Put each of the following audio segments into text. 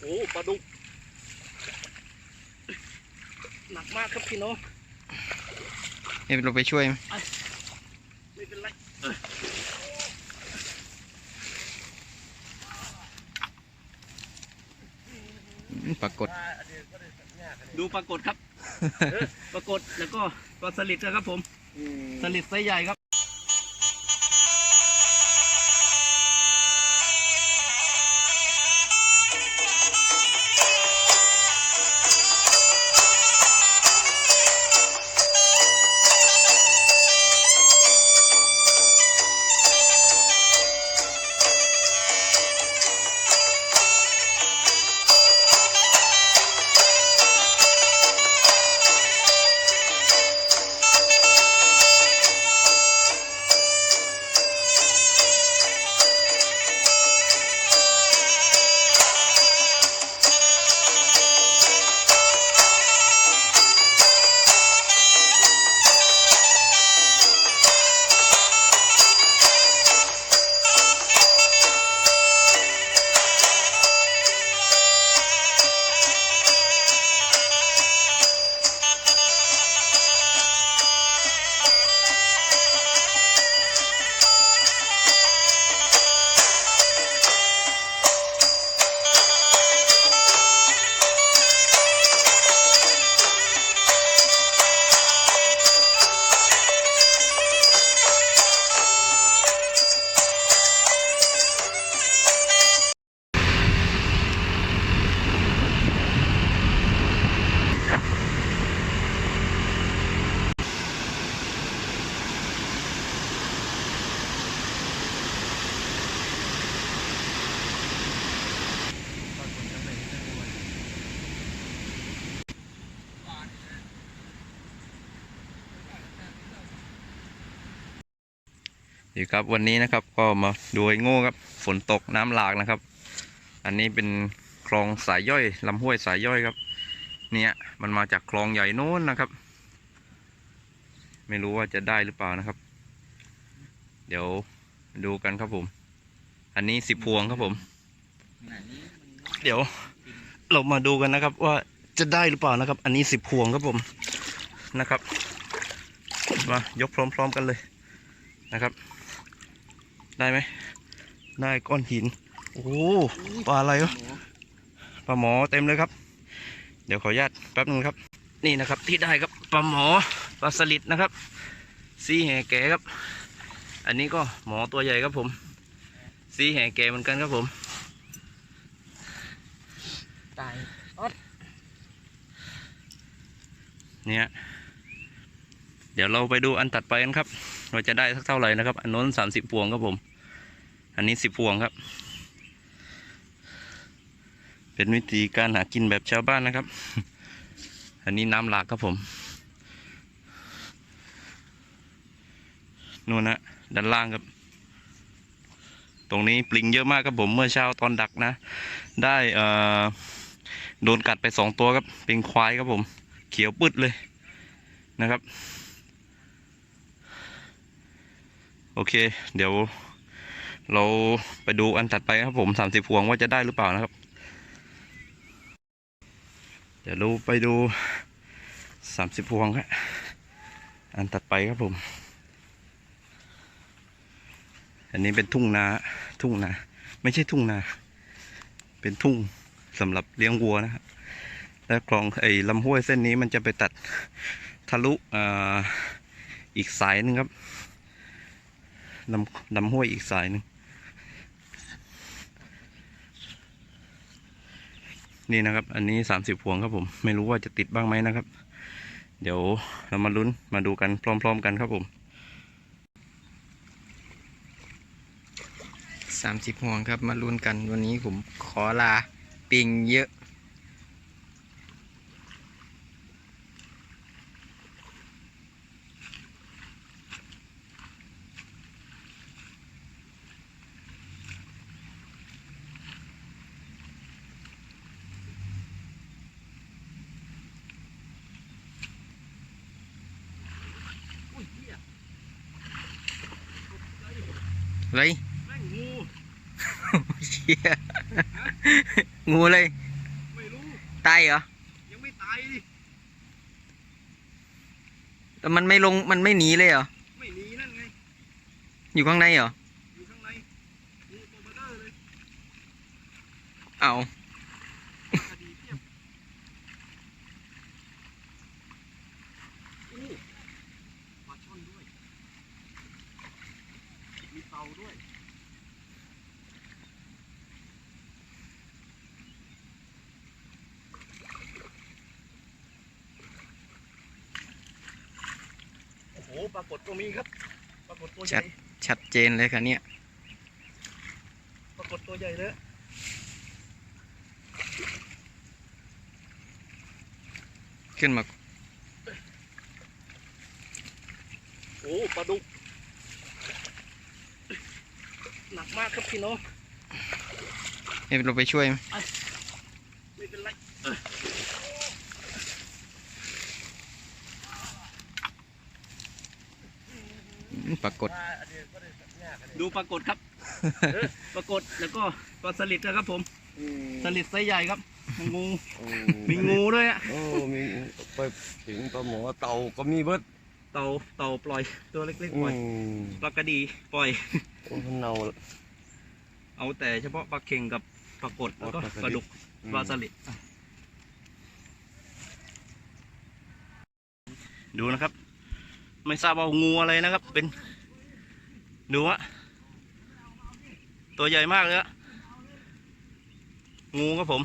โอ้ปลาดุก หนักมากครับพี่น้องเดี๋ยวเราไปช่วยไหมไม่เป็นไรอืมปรากฏ ดูปรากฏครับ ปรากฏแล้วก็ปลาสลิดนะครับผม สลิดไซส์ใหญ่ครับ อยู่ครับวันนี้นะครับก็มาดูไอ้โง่ครับฝนตกน้ำหลากนะครับ อันนี้เป็นคลองสายย่อยลำห้วยสายย่อยครับ เนี่ยมันมาจากคลองใหญ่โน้นนะครับ ไม่รู้ว่าจะได้หรือเปล่านะครับ เดี๋ยวดูกันครับผม อันนี้สิบพวงครับผม เดี๋ยวเรามาดูกันนะครับ ว่าจะได้หรือเปล่านะครับ อันนี้สิบพวงครับผมนะครับ มายกพร้อม ๆกันเลยนะครับ ได้ไหม ได้ก้อนหิน โอ้โหปลาอะไรวะปลาหมอเต็มเลยครับ เดี๋ยวขออนุญาตแป๊บนึงครับ นี่นะครับที่ได้ครับปลาหมอปลาสลิดนะครับสีแห่แก่ครับ อันนี้ก็หมอตัวใหญ่ครับผมสีแห่แก่เหมือนกันครับผม ตายเนี่ย เดี๋ยวเราไปดูอันตัดไปกันครับ ว่าจะได้สักเท่าไหร่นะครับ อันโน้นสามสิบพวงครับผม อันนี้สิบพวงครับ เป็นวิธีการหากินแบบชาวบ้านนะครับ อันนี้น้ำหลากครับผมนู่นนะด้านล่างครับ ตรงนี้ปลิงเยอะมากครับผมเมื่อเช้าตอนดักนะ ได้เอ่อโดนกัดไปสองตัวครับเป็นควายครับผม เขียวปืดเลยนะครับ โอเค เดี๋ยวเราไปดูอันถัดไปครับผมสามสิบพวงว่าจะได้หรือเปล่านะครับ เดี๋ยวเราไปดูสามสิบพวงครับอันถัดไปครับผม อันนี้เป็นทุ่งนาทุ่งนา ไม่ใช่ทุ่งนา เป็นทุ่งสำหรับเลี้ยงวัวนะครับและคลองไอ้ลำห้วยเส้นนี้มันจะไปตัดทะลุอ่าอีกสายหนึ่งครับ ลำลำห้วยอีกสายหนึ่งนี่นะครับ อันนี้สามสิบพวงครับผม ไม่รู้ว่าจะติดบ้างไหมนะครับ เดี๋ยวเรามาลุ้นมาดูกันพร้อม ๆ กันครับผมสามสิบห่วงครับมาลุ้นกันวันนี้ผมขอลาปิงเยอะ อะไรแม่งงูเชี่ยงูเลยตายเหรอ ยังไม่ตายดิแต่มันไม่ลง มันไม่หนีเลยเหรอ ไม่หนีนั่นไง อยู่ข้างในเหรอ อยู่ข้างในงูตัวเบลอเลย เอา คดีเทียบอู้ปลาช่อนด้วย มีเตาด้วย โอ้โห ปรากฏตัวมีครับปรากฏตัวใหญ่ชัดเจนเลยค่ะเนี่ยปรากฏตัวใหญ่เลยขึ้นมา โอ้ปลาดุก หนักมากครับพี่น้องให้เราไปช่วยไหมไม่เป็นไร อืม ปรากฏ ดูปรากฏครับ ปรากฏแล้วก็ปลาสลิดนะครับผม สลิดไซส์ใหญ่ครับ งู มีงูด้วยอะโอ้มีไปถึงปลาหมอเต่าก็มีเบิดเต่าเต่าปล่อยตัวเล็กอืๆปล่อยมปลากระดีปล่อย โอ้มันเน่าละเอาแต่เฉพาะปลาเข่งกับปลากดแล้วก็ปลากระดิกปลาดุกปลาสลิดดูนะครับ ไม่ทราบว่างูอะไรนะครับ เป็นดูอะตัวใหญ่มากเลยอะงูครับผม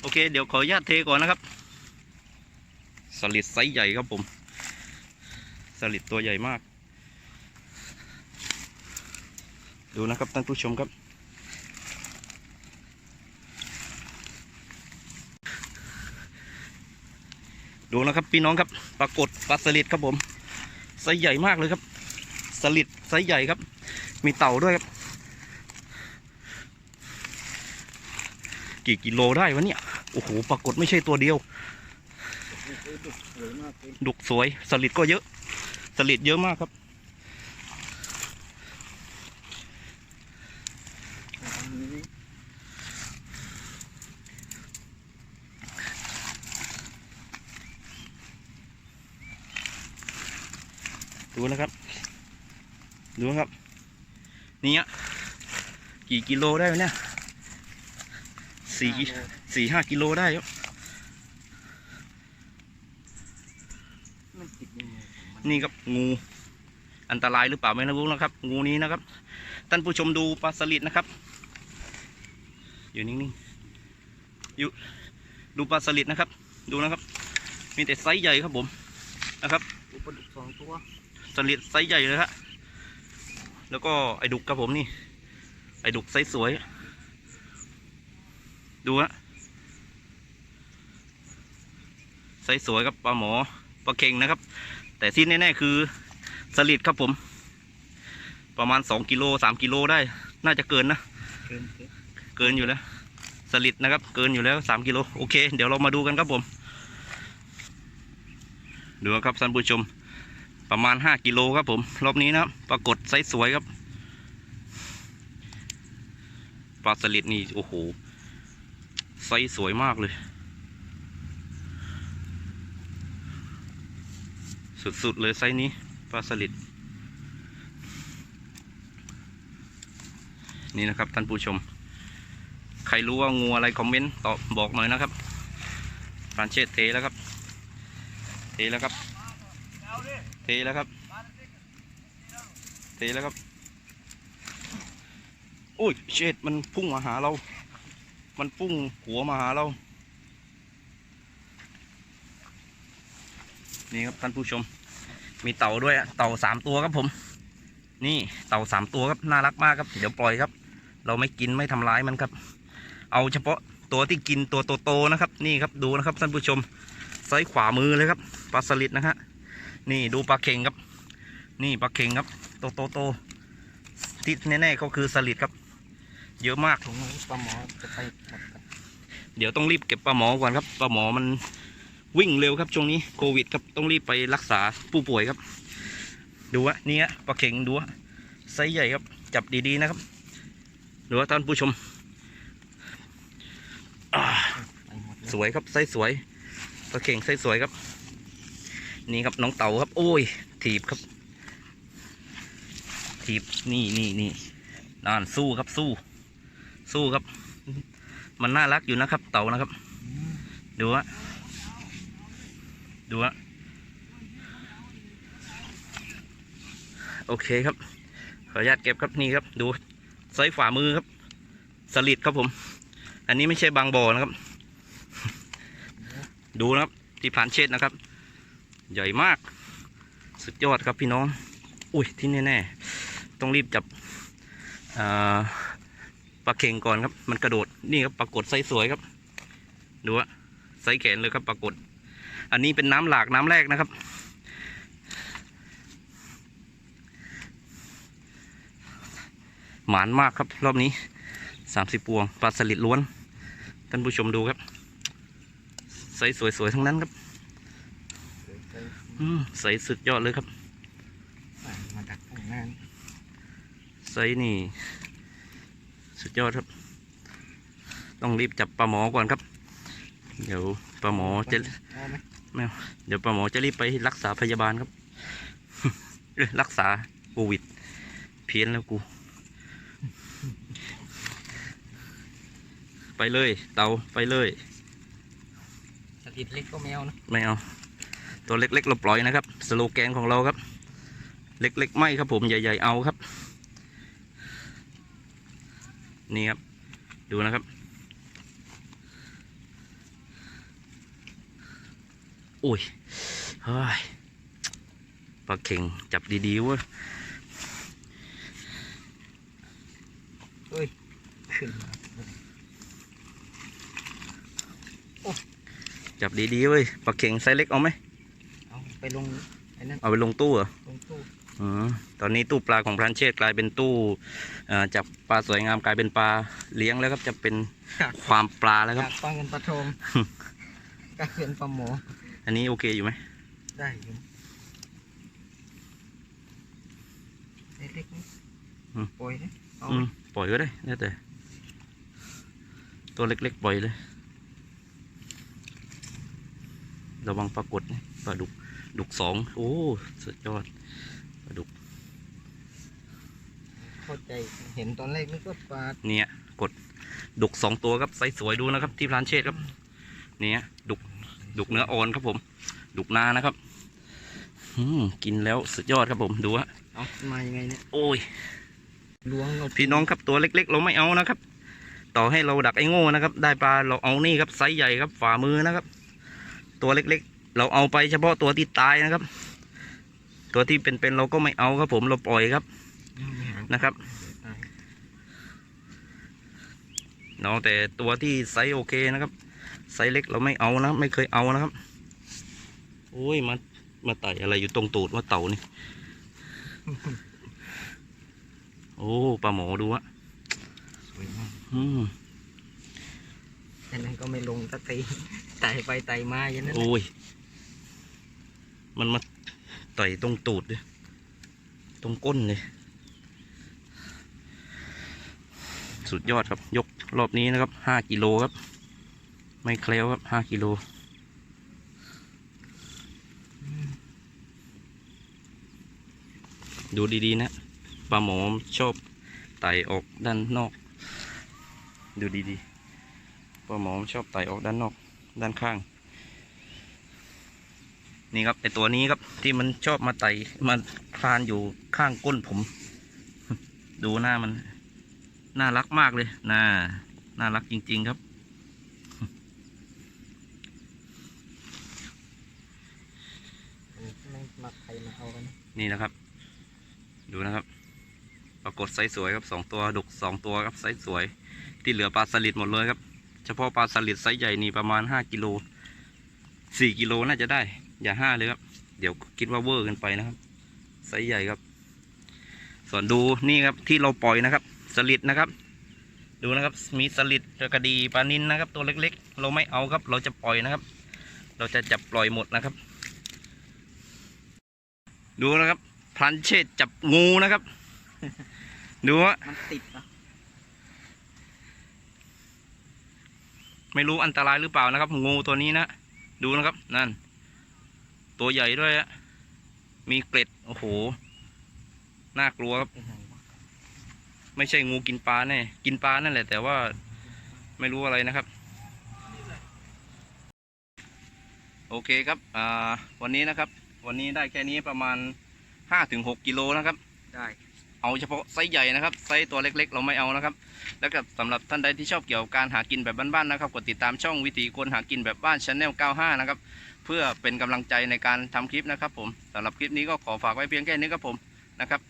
โอเค เดี๋ยวขออนุญาตเทก่อนนะครับ สลิดไซส์ใหญ่ครับผม สลิดตัวใหญ่มาก ดูนะครับท่านผู้ชมครับ ดูนะครับพี่น้องครับปรากฏปลาสลิดครับผมไซส์ใหญ่มากเลยครับสลิดไซส์ใหญ่ครับ มีเต่าด้วยครับ กี่กิโลได้วะเนี่ยโอ้โหปรากฏไม่ใช่ตัวเดียว ดุกสวยสลิดก็เยอะสลิดเยอะมากครับ ดู นะครับ ดูนะครับเนี่ยกี่กิโลได้วะเนี่ยสี่สี่ห้ากิโลได้ครับนี่ครับงูอันตรายหรือเปล่าไม่รู้นะครับ งูนี้นะครับ ท่านผู้ชมดูปลาสลิดนะครับ อยู่นิ่งๆอยู่ดูปลาสลิดนะครับ ดูนะครับ มีแต่ไซส์ใหญ่ครับผมนะครับปลาดุกสองตัว สลิดไซส์ใหญ่เลยฮะแล้วก็ไอ้ดุกครับผมนี่ ไอ้ดุกไซส์สวย ดูฮะไซส์สวยครับปลาหมอปลาเค็งนะครับ แต่ที่แน่ๆคือสลิดครับผม ประมาณสองกิโลสามกิโลได้ น่าจะเกินนะ เกินอยู่แล้วสลิดนะครับ เกินอยู่แล้วสามกิโลโอเค เดี๋ยวเรามาดูกันครับผมดูครับท่านผู้ชม ประมาณห้ากิโลครับผมรอบนี้นะครับปรากฏไซส์สวยครับปลาสลิดนี่โอ้โหไซส์สวยมากเลย สุดๆเลยไซส์นี้ปลาสลิดนี่นะครับท่านผู้ชม ใครรู้ว่างูอะไรคอมเมนต์ตอบบอกหน่อยนะครับปานเชษเทแล้วครับ เทแล้วครับ เทแล้วครับ เทแล้วครับ อุ้ยเชดมันพุ่งมาหาเรา มันพุ่งหัวมาหาเรา นี่ครับท่านผู้ชม มีเต่าด้วยอะเต่าสามตัวครับผม นี่เต่าสามตัวครับน่ารักมากครับ เดี๋ยวปล่อยครับ เราไม่กินไม่ทำร้ายมันครับ เอาเฉพาะตัวที่กินตัวโตๆนะครับ นี่ครับดูนะครับท่านผู้ชมซ้ายขวามือเลยครับปลาสลิดนะฮะ นี่ดูปลาเค็งครับ นี่ปลาเค็งครับ โตโตโตที่แน่ๆก็คือสลิดครับ เยอะมากถุงปลาหมอจะไปเดี๋ยวต้องรีบเก็บปลาหมอก่อนครับปลาหมอมันวิ่งเร็วครับช่วงนี้โควิดครับต้องรีบไปรักษาผู้ป่วยครับ ดูวะนี่ฮะปลาเข็งดูวะไซส์ใหญ่ครับ จับดีๆนะครับดูว่าท่านผู้ชมอ่าไปหมดสวยครับไซส์สวยปลาเข่งไซส์สวยครับ นี่ครับน้องเต่าครับ โอ้ย ถีบครับ ถีบนี่นี่นี่นานสู้ครับสู้ สู้ครับ มันน่ารักอยู่นะครับ เต่านะครับ ดูฮะดูฮะโอเคครับ ขออนุญาตเก็บครับนี่ครับ ดูไซส์ฝ่ามือครับ สลิดครับผม อันนี้ไม่ใช่บางบ่อนะครับ ดูนะครับที่ผ่านเช็ดนะครับ ใหญ่มาก สุดยอดครับพี่น้อง อุ้ยที่แน่ๆต้องรีบจับปลาเข่งก่อนครับ มันกระโดดนี่ครับปรากฏไซส์สวยครับ ดูอะไซส์แขนเลยครับปรากฏ อันนี้เป็นน้ำหลากน้ำแรกนะครับ หมานมากครับรอบนี้สามสิบพวงปลาสลิดล้วน ท่านผู้ชมดูครับไซส์สวยๆทั้งนั้นครับ อืมใสสุดยอดเลยครับ มาดักข้างหน้าไซส์นี่ สุดยอดครับ ต้องรีบจับปลาหมอก่อนครับ เดี๋ยวปลาหมอจะเอาไหมเดี๋ยวปลาหมอจะรีบไปรักษาพยาบาลครับเอ้ยรักษาโควิด เพี้ยนแล้วกู ไปเลย เตาไปเลยสลิดเล็กก็แมวนะไม่เอา ตัวเล็กๆเราปล่อยนะครับ สโลแกนของเราครับ เล็กๆไม่ครับผมใหญ่ ๆ เอาครับ นี่ครับ ดูนะครับโอ้ยเฮ้ยปลาเข่งจับดีๆเว้ยขึ้นมาจับดีๆเว้ยปลาเข่งไซส์เล็กเอาไหมเอา ไปลงไอ้นั่นเอาไปลงตู้เหรอลงตู้อืมตอนนี้ตู้ปลาของพรานเชษฐ์กลายเป็นตู้เอ่อจากปลาสวยงามกลายเป็นปลาเลี้ยงแล้วครับจะเป็นความปลาแล้วครับจากปลาเงินปลาทองกลายเป็นปลาหมออันนี้โอเคอยู่ไหมได้อยู่เล็กๆนี่ปล่อยนะเอาอืมปล่อยก็ได้แล้วแต่ ตัวเล็กๆปล่อยเลย ระวังปลากดนะปลาดุก ดุกสองโอ้ สุดยอดปลาดุกเข้าใจเห็นตอนแรกนึกว่าปลาเนี่ยกดดุกสองตัวครับไซส์สวยดูนะครับ ที่พลานเชษครับ เนี่ยดุกดุกเนื้ออ่อนครับผม ดุกนานะครับอืมกินแล้วสุดยอดครับผมดูฮะเอามายังไงเนี่ยโอ้ยล้วงเอาพี่น้องครับตัวเล็ก ๆ เราไม่เอานะครับ ต่อให้เราดักไอ้โง่นะครับ ได้ปลาเราเอานี่ครับไซส์ใหญ่ครับฝ่ามือนะครับ ตัวเล็ก ๆ เราเอาไปเฉพาะตัวที่ตายนะครับ ตัวที่เป็นๆเราก็ไม่เอาครับผมเราปล่อยครับไม่หางนะครับตายเนาะแต่ตัวที่ไซส์โอเคนะครับ ไซส์เล็กเราไม่เอานะไม่เคยเอานะครับ โอ้ยมามาไต่อะไรอยู่ตรงตูดว่าเต่านี่ โอ้ปลาหมอดูอะสวยมากอืมแต่นั้นก็ไม่ลงสักทีไต่ไปไต่มาอย่างนั้นโอ้ย มันมาไต่ตรงตูดเลยตรงก้นเลยสุดยอดครับ ยกรอบนี้นะครับห้ากิโลครับ ไม่เคล้วครับห้ากิโลดูดีๆนะปลาหมอชอบไต่ออกด้านนอก ดูดีๆปลาหมอชอบไต่ออกด้านนอกด้านข้าง นี่ครับไอตัวนี้ครับที่มันชอบมาไต่มาคลานอยู่ข้างก้นผม ดูหน้ามัน น่ารักมากเลยน่าน่ารักจริง ๆครับไม่มาใครมาเอากันนี่นะครับ ดูนะครับปรากฏไซส์สวยครับสองตัวดุกสองตัวครับไซส์สวย ที่เหลือปลาสลิดหมดเลยครับ เฉพาะปลาสลิดไซส์ใหญ่นี่ประมาณห้ากิโลสี่กิโลน่าจะได้ อย่าห้าเลยครับ เดี๋ยวคิดว่าเวอร์เกันไปนะครับไซส์ใหญ่ครับ ส่วนดูนี่ครับที่เราปล่อยนะครับ สลิดนะครับ ดูนะครับมีสลิดกระดีปลานินนะครับ ตัวเล็กๆ เราไม่เอาครับ เราจะปล่อยนะครับ เราจะจับปล่อยหมดนะครับ ดูนะครับพลันเชษจับงูนะครับ ดูว่ามันติดนะไม่รู้อันตรายหรือเปล่านะครับ งูตัวนี้นะ ดูนะครับนั่น ตัวใหญ่ด้วยอะมีเกล็ด โอ้โห น่ากลัวครับไปไหนวะไม่ใช่งูกินปลาแน่ กินปลานั่นแหละ แต่ว่าไม่รู้อะไรนะครับ โอเคครับ อ่า วันนี้นะครับ วันนี้ได้แค่นี้ประมาณห้าถึงหกกิโลนะครับ ได้เอาเฉพาะไซส์ใหญ่นะครับไซส์ตัวเล็ก ๆ เราไม่เอานะครับ แล้วก็สำหรับท่านใดที่ชอบเกี่ยวกับการหากินแบบบ้านๆนะครับ กดติดตามช่องวิถีคนหากินแบบบ้านชาแนล95 นะครับ เพื่อเป็นกำลังใจในการทำคลิปนะครับ ผมสำหรับคลิปนี้ก็ขอฝากไว้เพียงแค่นี้ครับผมนะครับ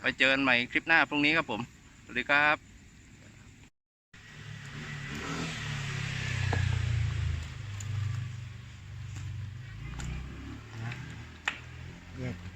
ไปเจอกันใหม่คลิปหน้าพรุ่งนี้ครับผมสวัสดีครับแย